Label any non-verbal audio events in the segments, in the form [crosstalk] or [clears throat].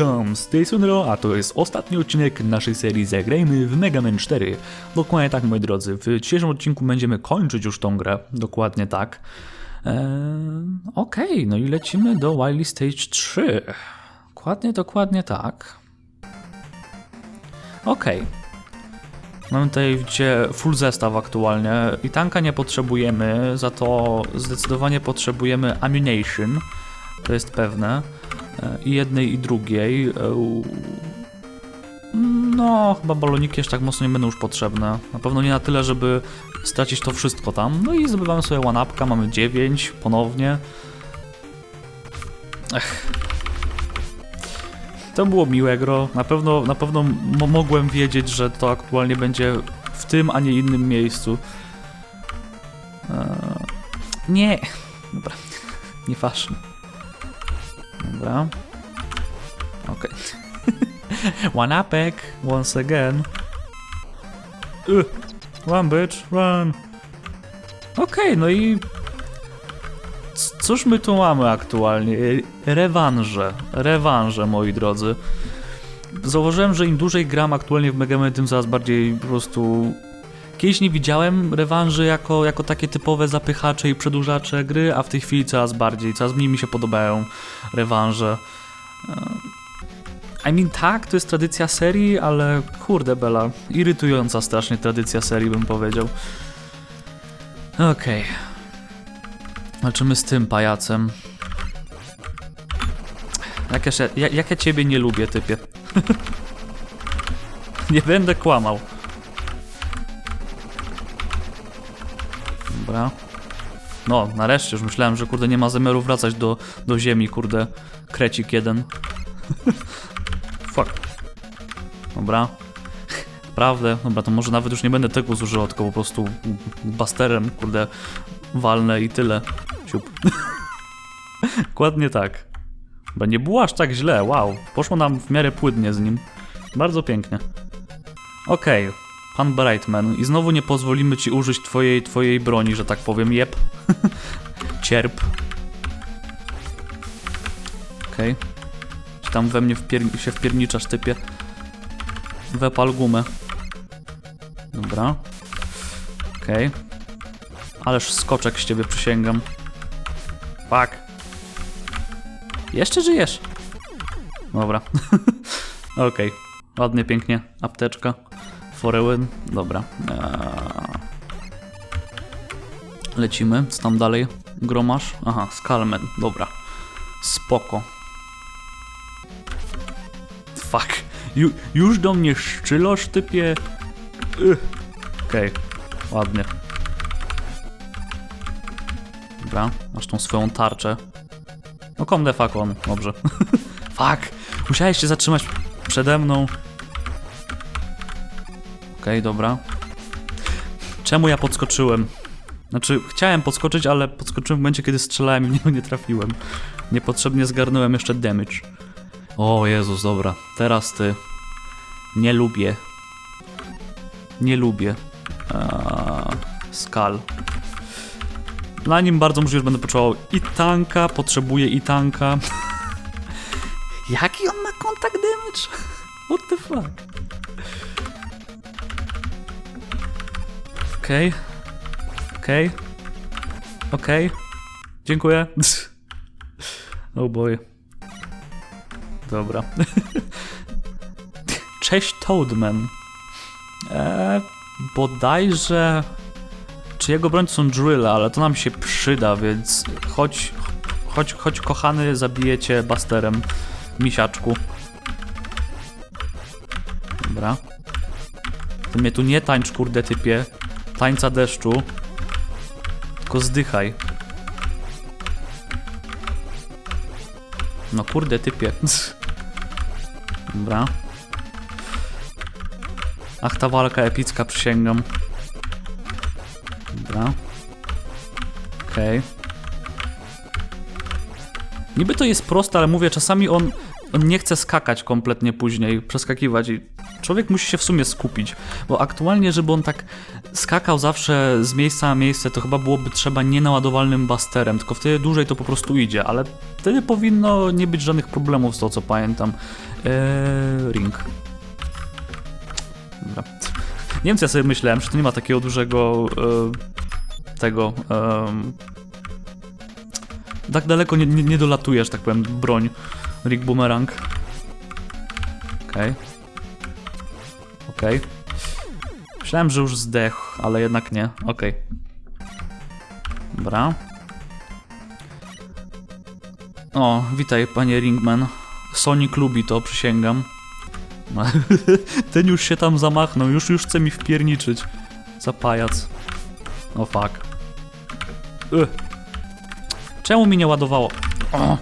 Witam, z tej strony Ro, a to jest ostatni odcinek naszej serii Zagrajmy w Mega Man 4. Dokładnie tak, moi drodzy. W dzisiejszym odcinku będziemy kończyć już tą grę. Dokładnie tak. Eee, Okej, no i lecimy do Wily Stage 3. Dokładnie, dokładnie tak. Okej. Mamy tutaj widzicie full zestaw aktualnie. I tanka nie potrzebujemy, za to zdecydowanie potrzebujemy ammunition. To jest pewne. E, I jednej i drugiej. E, No, chyba baloniki aż tak mocno nie będą już potrzebne. Na pewno nie na tyle, żeby stracić to wszystko tam. No i zdobywamy sobie one-upka, mamy 9 ponownie. Ech. To było miłe gro. Na pewno, na pewno mo- mogłem wiedzieć, że to aktualnie będzie w tym, a nie innym miejscu. Eee, nie. Dobra. [laughs] Nieważne. Dobra. Okej. [laughs] One upek, once again. Ugh. Run, bitch, run. Okej, no i... Cóż my tu mamy aktualnie? Rewanże. Rewanże, moi drodzy. Zauważyłem, że im dłużej gram aktualnie w Mega Man, tym coraz bardziej po prostu... Kiedyś nie widziałem rewanży jako, jako takie typowe zapychacze i przedłużacze gry, a w tej chwili coraz bardziej, coraz mniej mi się podobają rewanże. E, I mean, tak, to jest tradycja serii, ale kurde bela, irytująca strasznie tradycja serii, bym powiedział. Okej. Walczymy z tym pajacem. Jak ja, jak ja ciebie nie lubię, typie. [laughs] nie będę kłamał. Dobra. No, nareszcie, już myślałem, że kurde nie ma zamiaru wracać do, do ziemi, kurde. Krecik jeden. [laughs] Fuck. Dobra. Prawdę. Dobra, to może nawet już nie będę tego zużywał, tylko po prostu basterem, kurde, walnę i tyle. Siup. [laughs] Dokładnie tak. Bo nie było aż tak źle, wow. Poszło nam w miarę płynnie z nim. Bardzo pięknie. Okej, pan Brightman. I znowu nie pozwolimy ci użyć twojej, twojej broni, że tak powiem. Jep. [laughs] Cierp. Okej. Czy tam we mnie wpier- się wpierniczasz, typie? Wepal gumę. Dobra. Okej. Ależ skoczek z ciebie przysięgam. Fuck. Jeszcze żyjesz? Dobra. [laughs] Okej. Ładnie, pięknie. Apteczka. For a win. Dobra. Eee. Lecimy. Co tam dalej? Gromasz? Aha, Skalmen. Dobra. Spoko. Fuck. Ju, już do mnie szczylosz, typie? Okej. Ładnie. Dobra. Masz tą swoją tarczę. No the fuck on. Dobrze. [laughs] fuck. Musiałeś się zatrzymać przede mną. Okej, dobra. Czemu ja podskoczyłem? Znaczy, chciałem podskoczyć, ale podskoczyłem w momencie, kiedy strzelałem i w niego nie trafiłem. Niepotrzebnie zgarnąłem jeszcze damage. O Jezus, dobra. Teraz ty. Nie lubię. Nie lubię. Eee, skal. Na nim bardzo możliwe, że będę potrzebował i tanka, potrzebuję i tanka. [laughs] Jaki on ma kontakt damage? What the fuck? Okej. Okej. Okej. Dziękuję. [laughs] Oh boy. Dobra. [laughs] Cześć Toadman. Eee, bodajże... Czy jego broń są drille, ale to nam się przyda, więc chodź, chodź, chodź kochany, zabijecie basterem, misiaczku. Dobra. Ty mnie tu nie tańcz, kurde typie. Tańca deszczu. Tylko zdychaj. No kurde typie. [laughs] Dobra. Ach, ta walka epicka, przysięgam. Dobra. Okej. Niby to jest proste, ale mówię, czasami on, on nie chce skakać kompletnie później, przeskakiwać i człowiek musi się w sumie skupić, bo aktualnie, żeby on tak skakał zawsze z miejsca na miejsce, to chyba byłoby trzeba nienaładowalnym basterem, tylko wtedy dłużej to po prostu idzie, ale wtedy powinno nie być żadnych problemów z to, co pamiętam. Eee, ring. Dobra. Nie wiem, co ja sobie myślałem, że to nie ma takiego dużego e, tego... em, tak daleko nie, nie, nie dolatujesz, tak powiem, broń. Rick Boomerang. Okej. Okej. Myślałem, że już zdechł, ale jednak nie. Okej. Dobra. O, witaj, panie Ringman. Sonic lubi to, przysięgam. [laughs] Ten już się tam zamachnął, już już chce mi wpierniczyć. Za pajac. O fuck. Ugh. Czemu mi nie ładowało? O.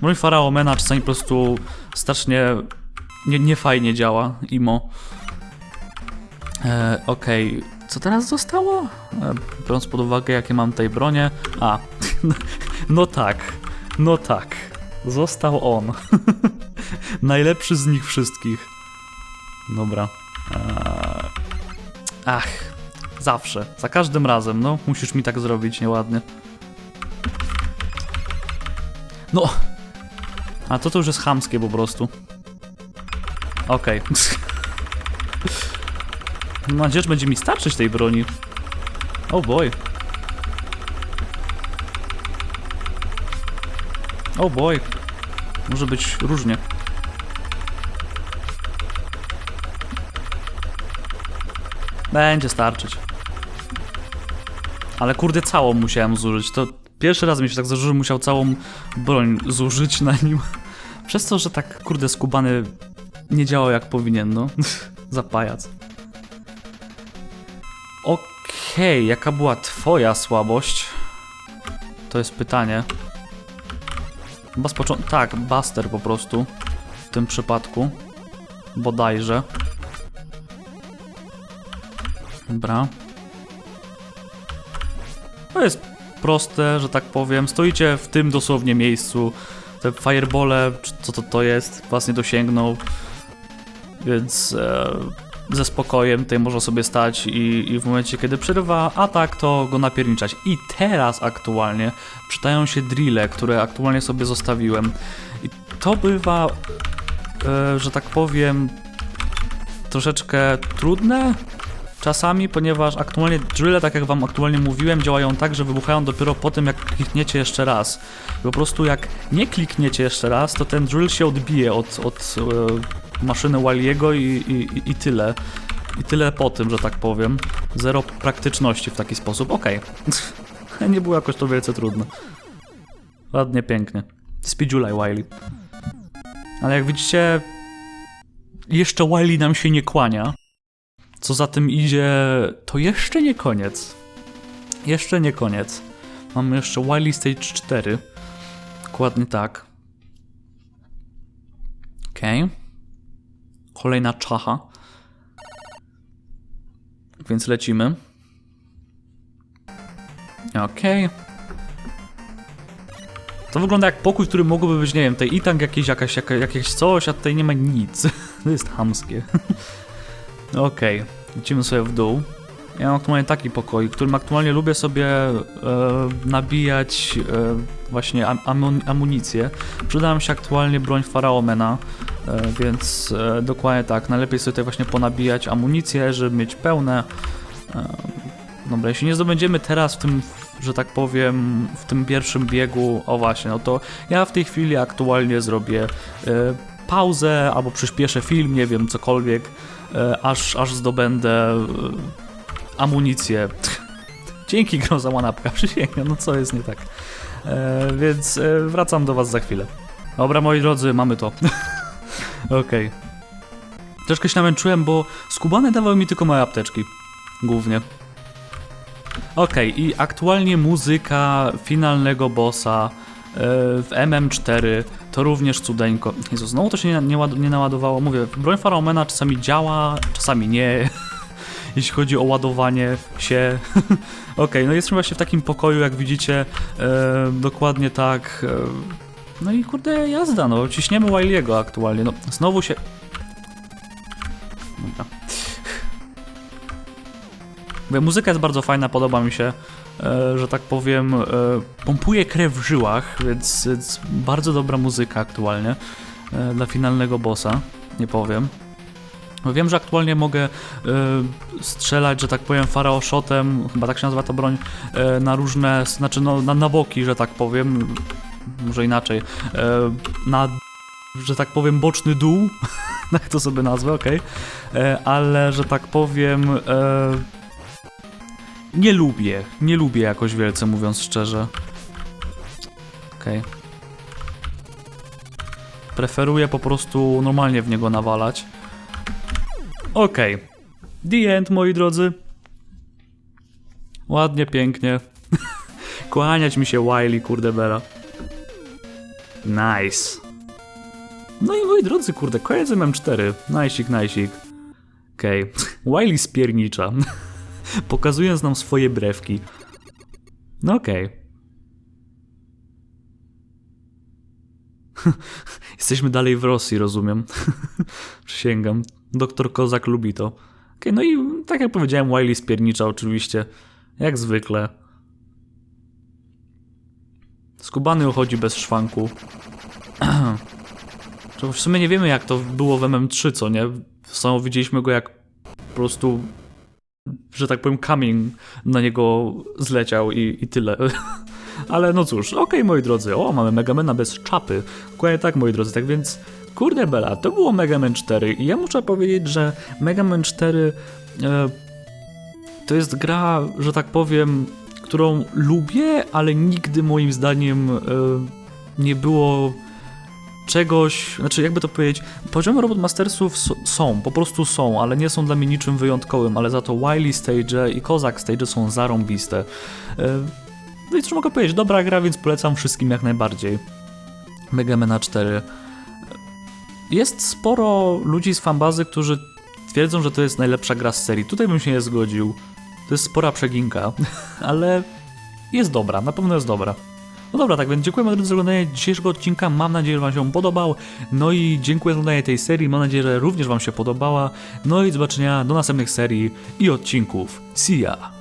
Mój Farao Mena czasami po prostu strasznie nie, niefajnie działa, imo. E, Okej, co teraz zostało? E, biorąc pod uwagę, jakie mam tutaj bronie. A, [laughs] no tak, no tak. Został on. [laughs] Najlepszy z nich wszystkich. Dobra. Eee, Ach, zawsze, za każdym razem, no, musisz mi tak zrobić nieładnie. No, a to to już jest chamskie po prostu. Okej. Mam nadzieję, że będzie mi starczyć tej broni. Oh boy. Oh boy. Może być różnie. Będzie starczyć. Ale kurde, całą musiałem zużyć. To pierwszy raz mi się tak zdarzyło, że musiał całą broń zużyć na nim. [laughs] Przez to, że tak kurde skubany nie działał jak powinien, no. [laughs] Za pajac. Okej, jaka była twoja słabość? To jest pytanie. Chyba z początku... Tak, Buster po prostu. W tym przypadku. Bodajże. Dobra. To jest proste, że tak powiem. Stoicie w tym dosłownie miejscu. Te firebole, co to to jest, was nie dosięgną. Więc e, ze spokojem tutaj można sobie stać i, i w momencie, kiedy przerywa atak, to go napierniczać. I teraz aktualnie przydają się drille, które aktualnie sobie zostawiłem. I to bywa, e, że tak powiem, troszeczkę trudne czasami, ponieważ aktualnie drille, tak jak wam aktualnie mówiłem, działają tak, że wybuchają dopiero po tym, jak klikniecie jeszcze raz. I po prostu jak nie klikniecie jeszcze raz, to ten drill się odbije od, od e, maszyny Walliego i, i, i tyle. I tyle po tym, że tak powiem. Zero praktyczności w taki sposób. Okej. [laughs] nie było jakoś to wielce trudne. Ładnie, pięknie. Speedulaj Wiley. Ale jak widzicie, jeszcze Wiley nam się nie kłania. Co za tym idzie, to jeszcze nie koniec. Jeszcze nie koniec. Mamy jeszcze Wily Stage 4. Dokładnie tak. Okej. Okay. Kolejna czacha. Więc lecimy. Okej. Okay. To wygląda jak pokój, który mógłby być, nie wiem, tutaj i tak jakieś, jakaś, jaka, jakieś coś, a tutaj nie ma nic. [laughs] To jest hamskie. [laughs] Okej, okay. lecimy sobie w dół. Ja mam aktualnie taki pokój, którym aktualnie lubię sobie e, nabijać e, właśnie am, amun, amunicję. Przyda się aktualnie broń Faraomena, e, więc e, dokładnie tak, najlepiej sobie tutaj właśnie ponabijać amunicję, żeby mieć pełne. E, dobra, jeśli nie zdobędziemy teraz w tym, że tak powiem, w tym pierwszym biegu, o właśnie, no to ja w tej chwili aktualnie zrobię e, pauzę albo przyspieszę film, nie wiem, cokolwiek aż, aż zdobędę e, amunicję. Dzięki gro za łanapka, [laughs] przysięgam, no co jest nie tak. E, więc e, wracam do was za chwilę. Dobra, moi drodzy, mamy to. [laughs] Okej. Okay. Troszkę się namęczyłem, bo skubane dawały mi tylko małe apteczki. Głównie. Okej, okay, i aktualnie muzyka finalnego bossa w MM4 to również cudeńko. Jezu, znowu to się nie, nie, nie naładowało. Mówię, broń Faraomena czasami działa, czasami nie. [laughs] Jeśli chodzi o ładowanie się. [laughs] ok, no jesteśmy właśnie w takim pokoju, jak widzicie. E, dokładnie tak. E, No i kurde, jazda, no, ciśniemy Wiley'ego aktualnie, no, znowu się... Dobra. Muzyka jest bardzo fajna, podoba mi się, e, że tak powiem, e, pompuje krew w żyłach, więc, więc bardzo dobra muzyka aktualnie e, dla finalnego bossa, nie powiem. No Wiem, że aktualnie mogę e, strzelać, że tak powiem, faraoshotem, chyba tak się nazywa ta broń, e, na różne, znaczy no, na, na boki, że tak powiem, może inaczej, e, na, że tak powiem, boczny dół, [laughs] tak to sobie nazwę, okej, E, ale, że tak powiem, e, nie lubię, nie lubię jakoś wielce, mówiąc szczerze. Okej. Preferuję po prostu normalnie w niego nawalać. Okej. The end, moi drodzy. Ładnie, pięknie. [laughs] Kłaniać mi się Wiley, kurde bela. Nice. No i moi drodzy, kurde, koniec MM4. Najsik, najsik. Okej. [laughs] Wiley spiernicza. [laughs] Pokazując nam swoje brewki. No okej. Jesteśmy dalej w Rosji, rozumiem. [laughs] Przysięgam. Doktor Kozak lubi to. Okej, no i tak jak powiedziałem, Wiley spiernicza oczywiście. Jak zwykle. Skubany uchodzi bez szwanku. [clears throat] W sumie nie wiemy jak to było w MM3, co nie? Samo widzieliśmy go jak po prostu, że tak powiem, kamień na niego zleciał i, i tyle. [laughs] Ale no cóż, okej moi drodzy, o mamy Megamena bez czapy. Dokładnie tak moi drodzy, tak więc kurde bela, to było Mega Man 4 i ja muszę powiedzieć, że Mega Man 4 e, to jest gra, że tak powiem, którą lubię, ale nigdy moim zdaniem e, nie było czegoś, znaczy jakby to powiedzieć, poziomy Robot Mastersów są, po prostu są, ale nie są dla mnie niczym wyjątkowym, ale za to Wily Stage i Kozak Stage są zarąbiste. E, No i cóż mogę powiedzieć, dobra gra, więc polecam wszystkim jak najbardziej. Mega Man 4. Jest sporo ludzi z fanbazy, którzy twierdzą, że to jest najlepsza gra z serii. Tutaj bym się nie zgodził. To jest spora przeginka, [laughs] ale jest dobra, na pewno jest dobra. No dobra, tak więc dziękuję drodzy za oglądanie dzisiejszego odcinka. Mam nadzieję, że Wam się podobał. No i dziękuję za oglądanie tej serii. Mam nadzieję, że również Wam się podobała. No i do zobaczenia do następnych serii i odcinków. See ya!